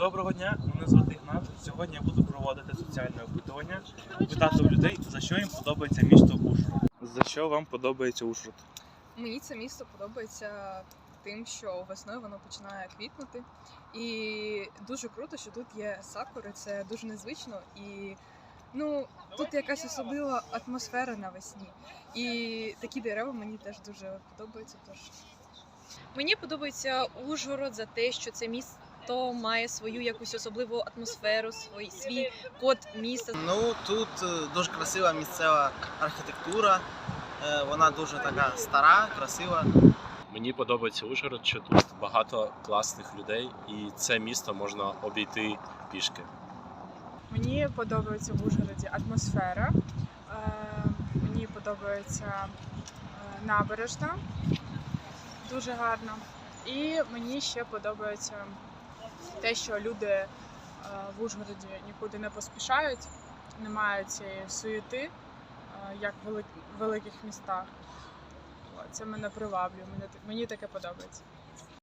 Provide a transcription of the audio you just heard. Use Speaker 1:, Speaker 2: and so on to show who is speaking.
Speaker 1: Доброго дня, мене звати Ігнат. Сьогодні я буду проводити соціальне опитування, питати у людей, за що їм подобається місто Ужгород. За що вам подобається Ужгород?
Speaker 2: Мені це місто подобається тим, що весною воно починає квітнути. І дуже круто, що тут є сакури, це дуже незвично. І ну, тут якась особлива атмосфера навесні. І такі дерева мені теж дуже подобаються. Тож
Speaker 3: Мені подобається Ужгород за те, що це місто має свою якусь особливу атмосферу, свій, свій код міста.
Speaker 4: Ну тут е, дуже красива місцева архітектура. Е, Вона дуже така стара, красива.
Speaker 5: Мені подобається Ужгород, що тут багато класних людей, і це місто можна обійти пішки.
Speaker 6: Мені подобається в Ужгороді атмосфера. Е, мені подобається набережна, дуже гарна. І мені ще подобається те, що люди е, в Ужгороді нікуди не поспішають, немає цієї суєти, е, як в велик- великих містах. Це мене приваблює, мені таке подобається.